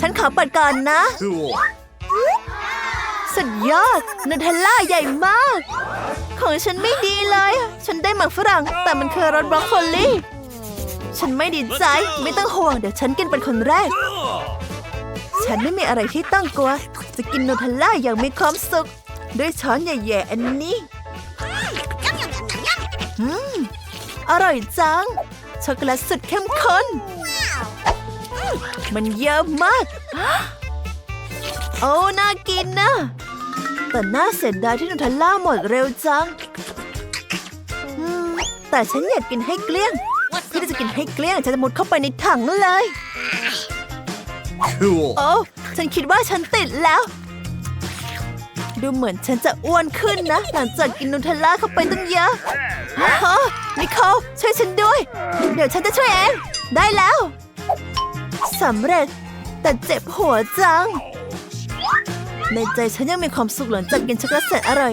ฉันขอเปิดก่อนนะ Cool. สุดยอดนูเทลล่าใหญ่มาก ของฉันไม่ดีเลย ฉันได้หมักฝรั่ง แต่มันคือรสบรอกโคลีฉันไม่ดีใจ ไม่ต้องห่วง เดี๋ยวฉันกินเป็นคนแรก ฉันไม่มีอะไรที่ต้องกลัว จะกินนูเทลล่าอย่างมีความสุข ด้วยช้อนใหญ่ๆอันนี้อืมอร่อยจัง ช็อกโกแลตสุดเข้มข้น มันเยอะมาก โอ้น่ากินนะ แต่น่าเสียดายที่นูเทลล่าหมดเร็วจังอืมแต่ฉันอยากกินให้เกลี้ยงเพื่อที่จะกินให้เกลี้ยงฉันจะมุดเข้าไปในถังเลย Cool. โอ้ฉันคิดว่าฉันติดแล้ว ดูเหมือนฉันจะอ้วนขึ้นนะ หลังจากกินนูเทลล่าเข้าไปตั้งเยอะฮะนิโคลช่วยฉันด้วย เดี๋ยวฉันจะช่วยเอง ได้แล้ว สำเร็จ แต่เจ็บหัวจัง ในใจฉันยังมีความสุขหลังจากกินช็อกโกแลตแสนอร่อย